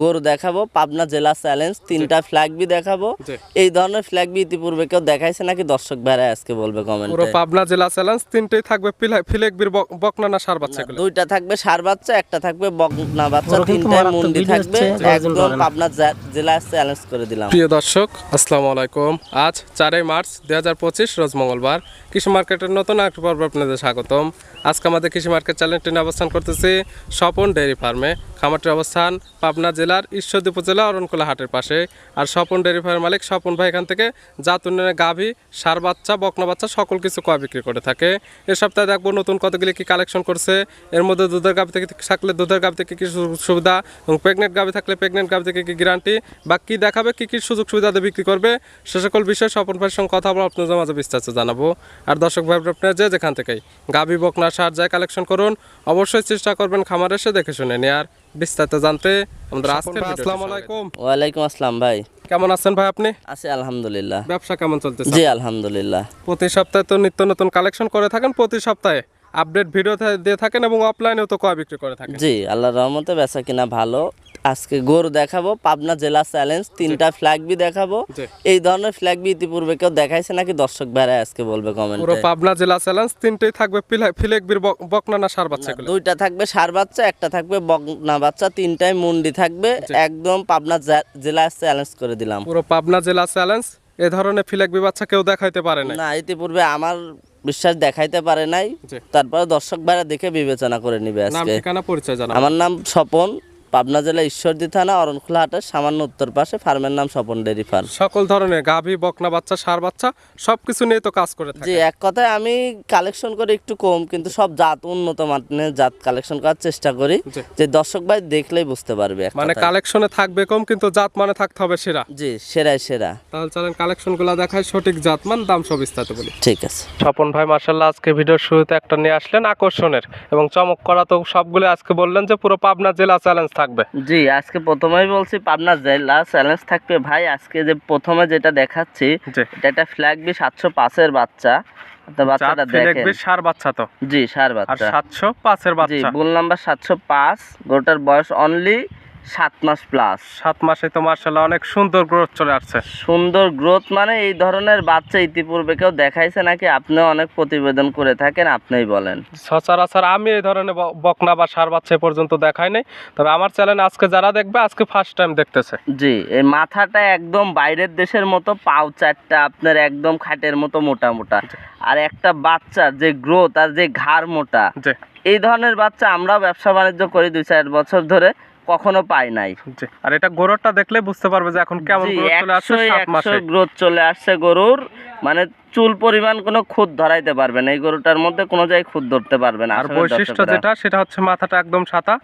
গরু দেখাবো পাবনা জেলা চ্যালেঞ্জ তিনটা ফ্ল্যাগ বি দেখাবো। এই ধরনের ফ্ল্যাগ বি ইতিপূর্বে কেউ দেখাইছে নাকি? দর্শক ভাইরা আজকে বলবে কমেন্ট পুরো পাবনা জেলা চ্যালেঞ্জ তিনটেই থাকবে ফিলা- ফিলেকবির বক- বকনা না সার বাচ্চা? দুইটা থাকবে সার বাচ্চা একটা থাকবে বকনা বাচ্চা কিন্তু মুন্ডি থাকবে। একদম পাবনা জেলা চ্যালেঞ্জ করে দিলাম। প্রিয় দর্শক আসসালামু আলাইকুম। আজ চারই মার্চ দুই হাজার পঁচিশ রোজ মঙ্গলবার। কৃষি মার্কেটের নতুন একটা পর্ব আপনাদের স্বাগতম। আজকে আমাদের কৃষি মার্কেট চ্যানেলটি নিয়ে অবস্থান করতেছি স্বপন ডেয়ারি ফার্মে। খামারটির অবস্থান পাবনা জেলার ঈশ্বরদী উপজেলা অরণকুলা হাটের পাশে। আর স্বপন ডেয়ারি ফার্মের মালিক স্বপন ভাই এখান থেকে জাত উন্নয়নের গাভী, সার বাচ্চা, বকনা বাচ্চা সকল কিছু কয় বিক্রি করে থাকে। এ সপ্তাহে দেখব নতুন কতগুলি কি কালেকশন করছে। এর মধ্যে দুধের গাভী থেকে থাকলে দুধের গাভী থেকে কি সুবিধা এবং প্রেগনেন্ট গাভী থাকলে প্রেগনেন্ট গাভী থেকে কি গ্যারান্টি বা কী দেখাবে, কী কী সুযোগ সুবিধা বিক্রি করবে, সে সকল বিষয়ে স্বপন ভাইয়ের সঙ্গে কথা বলে আপনাদের মাঝে বিস্তারিত জানাব। আর দর্শক ভাই, আপনার যে যেখান থেকেই গাভী, বকনা, সার যায় কালেকশন করুন, অবশ্যই চেষ্টা করবেন খামার এসে দেখে শুনে নেয়ার। বিস্তারিত জানতে আমাদের আজকের আসসালামু আলাইকুম। ওয়ালাইকুম আসসালাম ভাই। কেমন আছেন ভাই আপনি? আছি আলহামদুলিল্লাহ। ব্যবসা কেমন চলতেছে? জি আলহামদুলিল্লাহ। প্রতি সপ্তাহে তো নিত্য নতুন কালেকশন করে থাকেন প্রতি সপ্তাহে আপডেট ভিডিও দিয়ে থাকেন এবং অফলাইনেও তো কয় বিক্রি করে থাকেন? জি আল্লাহর রহমতে বেচা কিনা ভালো। আজকে গরু দেখাবো পাবনা জেলা চ্যালেঞ্জ তিনটা ফ্ল্যাগ বি দেখাবো। এই ধরনের ফ্ল্যাগ বি ইতিপূর্বে কেউ দেখাইছে নাকি? দর্শক ভাইরা আজকে বলবে কমেন্ট পুরো পাবনা জেলা চ্যালেঞ্জ তিনটেই থাকবে ফিলা- ফিলেকবির বক- বকনা না সার বাচ্চা? দুইটা থাকবে সার বাচ্চা একটা থাকবে বকনা বাচ্চা তিনটায় মুন্ডি থাকবে। একদম পাবনা জেলা চ্যালেঞ্জ করে দিলাম। পুরো পাবনা জেলা চ্যালেঞ্জ এ ধরনের ফিলেকবি বাচ্চা কেউ দেখাইতে পারে না না ইতিপূর্বে আমার বিশ্বাস দেখাইতে পারে নাই। তারপরে দর্শক ভাইরা দেখে বিবেচনা করে নিবে আজকে। ঠিকানা পরিচয় জানা আমার নাম স্বপন পাবনা জেলা ঈশ্বরদী থানা অরণখোলা হাটের সামান্য উত্তর পাশে ফার্মের নাম স্বপন ডেরি ফার্ম। সকল ধরনের গাভী বকনা বাচ্চা সার বাচ্চা সব কিছু নিয়ে তো কাজ করে জি এক কথায় আমি কালেকশন করি একটু কম কিন্তু সব জাত উন্নত মানের জাত কালেকশন করার চেষ্টা করি। যে দর্শক ভাই দেখলেই বুঝতে পারবে মানে। কালেকশনে থাকবে কম কিন্তু জাত মানে থাকতে হবে সেরা। জি সেরাই সেরা। তাহলে চলেন কালেকশনগুলা দেখায় সঠিক জাত মান দাম সব বিস্তারিত বলি। ঠিক আছে। স্বপন ভাই মার্শাল্লাহ আজকে ভিডিওর শুরুতে একটা নিয়ে আসলেন আকর্ষণের এবং চমক করা তো সবগুলো আজকে বললেন যে পুরো পাবনা জেলা চ্যালেঞ্জ থাকবে? জি আজকে প্রথমেই বলছি পাবনা জেলা চ্যালেঞ্জ থাকবে। ভাই আজকে যে প্রথমে যেটা দেখাচ্ছি এটা একটা ফ্ল্যাগ বি সাতশো পাঁচের বাচ্চা। তো বাচ্চাটা দেখেন। সার বাচ্চা তো। জি সার আর বাচ্চা। সাতশো পাঁচের জি বাচ্চা। বুল নাম্বার সাতশো পাঁচ গোটার বয়স অনলি সাত মাস প্লাস সাত মাসে তো মার্শাল্লাহ অনেক সুন্দর গ্রোথ চলে আসছে। সুন্দর গ্রোথ মানে এই ধরনের বাচ্চা ইতিপূর্বে কেউ দেখাইছে নাকি? আপনিও অনেক প্রতিবেদন করে থাকেন আপনিই বলেন। সচরাচর আমি এই ধরনের বকনা বা সার বাচ্চা পর্যন্ত দেখাই নাই। তবে আমার চ্যানেল আজকে যারা দেখবে আজকে ফার্স্ট টাইম দেখতেছে। জি এই মাথাটা একদম বাইরের দেশের মতো পাও চারটা আপনার একদম খাটের মতো মোটা মোটা। আর একটা বাচ্চার যে গ্রোথ আর যে ঘাড় মোটা। এই ধরনের বাচ্চা আমরাও ব্যবসা বাণিজ্য করি দুই চার বছর ধরে। কখনো পাই নাই। আর এটা গোররটা দেখলে বুঝতে পারবে যে এখন কেমন গ্রোথ চলে আসছে সাত মাসে। গ্রোথ চলে আসছে গরুর। মানে চুল পরিমাণ কোনো খুদ ধরাইতে পারবে না। এই গরুটার মধ্যে কোনো জায়গায় খুদ ধরতে পারবে না আর বৈশিষ্ট্য যেটা সেটা হচ্ছে মাথাটা একদম সাদা।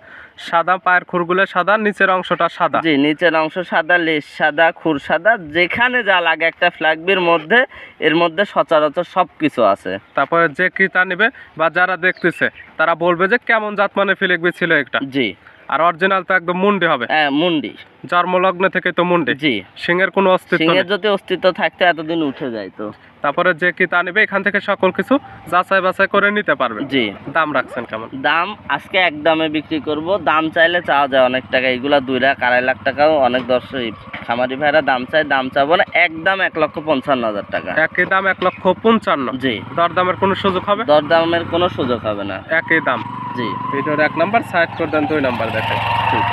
সাদা পায়ের খুরগুলো সাদা নিচের অংশটা সাদা। জি নিচের অংশ সাদা লেজ সাদা খুর সাদা যেখানে যা লাগে একটা ফ্ল্যাগবির মধ্যে এর মধ্যে সচরাচর সব কিছু আছে। তারপরে যে ক্রেতা নেবে বা যারা দেখতেছে তারা বলবে যে কেমন জাত মানে ফিলেকবি ছিল একটা। জি। আর অরিজিনাল তো একদম মুন্ডি হবে। হ্যাঁ মুন্ডি। জন্মলগ্ন থেকে তো মুন্ডি। জি। সিংহের কোনো অস্তিত্ব সিংহের যদি অস্তিত্ব থাকতে এতদিন উঠে যাইতো। তারপরে যে ক্রেতা নেবে এখান থেকে সকল কিছু যাচাই বাছাই করে নিতে পারবে। জি। দাম রাখছেন কেমন? দাম আজকে এক দামে বিক্রি করব। দাম চাইলে চাওয়া যায় অনেক টাকা। এগুলা দুই লাখ আড়াই লাখ টাকাও অনেক দর্শক। খামারি ভাইরা দাম চাই দাম চাবো না। একদম এক লক্ষ পঞ্চান্ন হাজার টাকা। একই দাম এক লক্ষ পঞ্চান্ন। জি। দরদামের কোনো সুযোগ হবে? দরদামের কোনো সুযোগ হবে না। একই দাম। জি। ভিডিওর এক নাম্বার সাইড করে দেন দুই নাম্বার দেখেন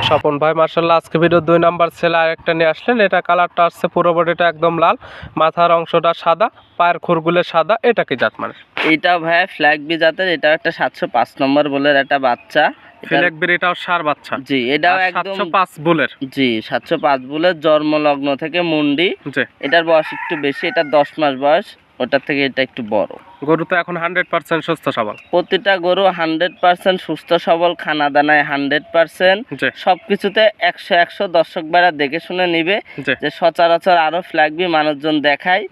স্বপন ভাই মার্শাল্লাহ আজকে ভিডিও দুই নাম্বার ছেলে আরেকটা নিয়ে আসলেন। এটা কালারটা আসছে পুরো বডিটা একদম লাল। মাথার অংশটা সাদা পায়ের খুরগুলো সাদা। এটা কি জাত মানে? এইটা ভাইয়া ফ্ল্যাগ বি জাতের এটাও একটা সাতশো পাঁচ নম্বর বলের একটা বাচ্চা। ফিলেকবির এটাও সার বাচ্চা। জি এটাও একদম সাতশো পাঁচ বুলের। জি সাতশো পাঁচ বুলের জন্মলগ্ন থেকে মুন্ডি। এটার বয়স একটু বেশি এটা দশ মাস বয়স। ওটার থেকে এটা একটু বড়। গরু তো এখন হান্ড্রেড পার্সেন্ট সুস্থ সবল। প্রতিটা গরু হান্ড্রেড পার্সেন্ট সুস্থ সবল খানা দানায় হান্ড্রেড পার্সেন্ট জি। সব কিছুতে একশো একশো দর্শক বেড়া দেখে শুনে নিবে যে সচরাচর আরও ফ্ল্যাগবি মানুষজন দেখায়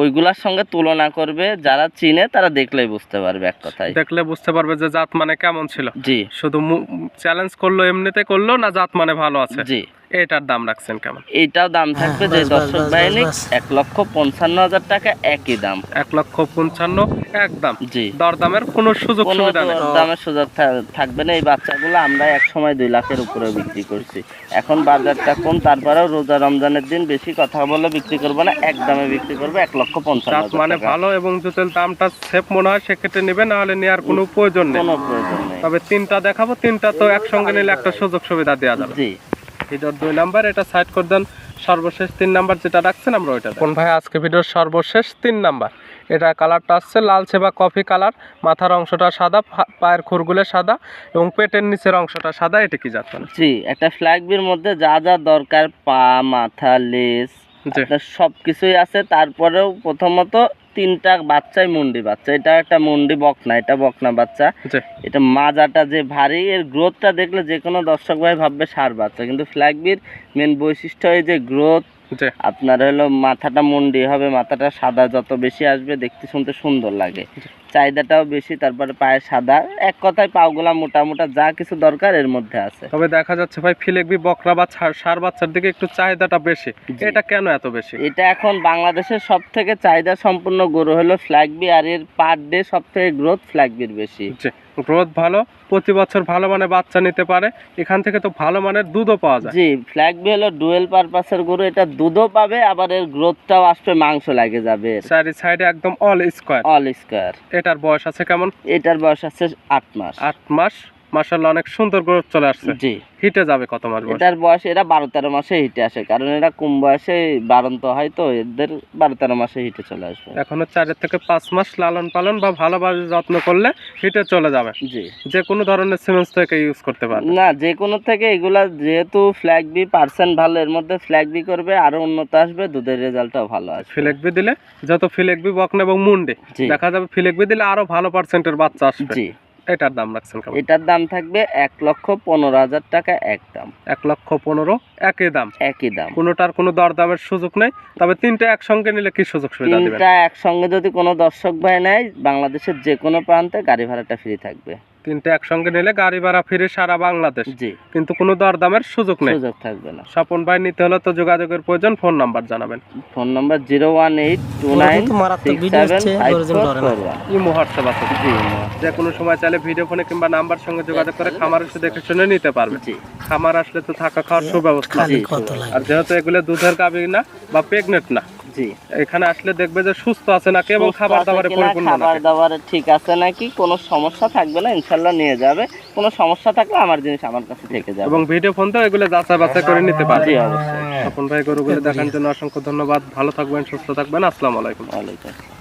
ওইগুলার সঙ্গে তুলনা করবে যারা চিনে তারা দেখলেই বুঝতে পারবে এক কথায়। দেখলে বুঝতে পারবে যে জাত মানে কেমন ছিল। জি। শুধু চ্যালেঞ্জ করল এমনিতে করল না জাত মানে ভালো আছে? জি। এটার দাম রাখছেন কেমন? এইটাও দাম থাকবে যে দর্শক বাহিনী এক লক্ষ পঞ্চান্ন হাজার টাকা একই দাম। এক লক্ষ পঞ্চান্ন একদম। জি। দরদামের কোনো সুযোগ কোনো সুবিধা নেই। দামের সুযোগ থাকবে না। এই বাচ্চাগুলো আমরা এক সময় দুই লাখের উপরে বিক্রি করছি। এখন বাজারটা কম তারপরেও রোজা রমজানের দিন বেশি কথা বলে বিক্রি করব না এক দামে বিক্রি করব এক লক্ষ হাজার মানে ভালো এবং যদি দামটা সেফ মনে হয় সেক্ষেত্রে নেবে না হলে নেওয়ার কোনো প্রয়োজন নেই। কোনো প্রয়োজন নেই। তবে তিনটা দেখাবো তিনটা তো একসঙ্গে নিলে একটা সুযোগ সুবিধা দেওয়া যাবে। জি। ভিডিওর দুই নাম্বার এটা সাইড করে দেন সর্বশেষ তিন নাম্বার যেটা রাখছেন আমরা ওইটা কোন ভাই আজকে ভিডিওর সর্বশেষ তিন নাম্বার। এটা কালারটা আসছে লালচে বা কফি কালার। মাথার অংশটা সাদা পায়ের খুরগুলো সাদা এবং পেটের নিচের অংশটা সাদা এটা কি যাচ্ছে জি একটা ফ্ল্যাগবির মধ্যে যা যা দরকার পা মাথা লেস সব কিছুই আছে। তারপরেও প্রথমত তিনটা বাচ্চাই মুন্ডি বাচ্চা। এটা একটা মুন্ডি বকনা এটা বকনা বাচ্চা। এটা মাজাটা যে ভারী এর গ্রোথটা দেখলে যে কোনো দর্শক ভাই ভাববে সার বাচ্চা। কিন্তু ফ্ল্যাগবির মেন বৈশিষ্ট্য এই যে গ্রোথ আপনার হলো মাথাটা মুন্ডি হবে মাথাটা সাদা যত বেশি আসবে দেখতে শুনতে সুন্দর লাগে। চাহিদাটাও বেশি তারপরে পায়ে সাদা। এক কথায় পাগুলা মোটা মোটা যা কিছু দরকার এর মধ্যে আছে। তবে দেখা যাচ্ছে ভাই ফিলেকবি বকরা বা ষাঁড় বাচ্চার দিকে একটু চাহিদাটা বেশি। এটা কেন এত বেশি? এটা এখন বাংলাদেশের সব থেকে চাহিদা সম্পূর্ণ গরু হলো ফ্ল্যাগবি আর এর পার ডে সব থেকে গ্রোথ ফ্ল্যাগবির বেশি। গ্রোথ ভালো প্রতি বছর ভালো মানের বাচ্চা নিতে পারে। এখান থেকে তো ভালো মানের দুধও পাওয়া যায়। জি ফ্ল্যাগবি হলো ডুয়েল পারপাসের গরু এটা দুধও পাবে আবার এর গ্রোথটাও আসবে মাংস লাগে যাবে। চারি সাইডে একদম অল স্কোয়ার অল স্কোয়ার এটার বয়স আছে কেমন? এটার বয়স আছে আট মাস। আট মাস। মাসাল্লাহ অনেক সুন্দর গ্রোথ চলে আসছে। জি। হিটে যাবে কত মাস এটার বয়স এরা বারো তেরো মাসে হিটে আসে কারণ এরা কম বয়সে বারন্ত হয় তো এদের বারো তেরো মাসে হিটে চলে আসবে। এখনও চার থেকে পাঁচ মাস লালন পালন বা ভালোভাবে যত্ন করলে হিটে চলে যাবে। জি। যে কোনো ধরনের সিমেন্স থেকে ইউজ করতে পারবে। না যে কোনো থেকে এগুলা যেহেতু ফ্ল্যাগ বি পার্সেন্ট ভালো এর মধ্যে ফ্ল্যাগ বি করবে আরও উন্নত আসবে দুধের রেজাল্টটাও ভালো আসবে। ফিলেকবি দিলে যত ফিলেকবি বকনা এবং মুন্ডে দেখা যাবে ফিলেকবি দিলে আরও ভালো পার্সেন্টের বাচ্চা আসবে। জি। এটার দাম রাখছেন কেমন? এটার দাম থাকবে এক লক্ষ পনেরো হাজার টাকা এক দাম। এক লক্ষ পনেরো একই দাম? একই দাম। কোনোটার কোনো দরদামের সুযোগ নেই তবে তিনটা একসঙ্গে নিলে কি সুযোগ সুবিধা দিবেন? তিনটা একসঙ্গে যদি কোনো দর্শক ভাই নেয় বাংলাদেশের যে কোনো প্রান্তে গাড়ি ভাড়াটা ফ্রি থাকবে। তিনটা একসঙ্গে নিলে গাড়ি ভাড়া ফিরে সারা বাংলাদেশ। জি। কিন্তু কোনো দরদামের সুযোগ নেই। সুযোগ থাকবে না। স্বপন ভাই নিতে হলে তো যোগাযোগের প্রয়োজন ফোন নাম্বার জানাবেন। Phone number zero one eight two nine imo WhatsApp আছে। জি যে কোনো সময় চাইলে ভিডিও ফোনে কিংবা নাম্বার সঙ্গে যোগাযোগ করে খামার এসে দেখে শুনে নিতে পারবে। জি। খামার আসলে তো থাকা খাওয়ার সুব্যবস্থা। আর যেহেতু এগুলো দুধের গাবি না বা প্রেগনেন্ট না জি। এখানে আসলে দেখবে যে সুস্থ আছে নাকি এবং খাবার দাবারে পরিপূর্ণ খাবার দাবারে ঠিক আছে নাকি? কোনো সমস্যা থাকবে না ইনশাল্লাহ নিয়ে যাবে। কোনো সমস্যা থাকলে আমার জিনিস আমার কাছে থেকে যাবে। এবং ভিডিও ফোন তো এগুলো যাচাই বাছাই করে নিতে পারবে অবশ্যই। স্বপন ভাই গরুগুলো দেখার জন্য অসংখ্য ধন্যবাদ। ভালো থাকবেন সুস্থ থাকবেন। আসসালামু আলাইকুম। ওয়ালাইকুম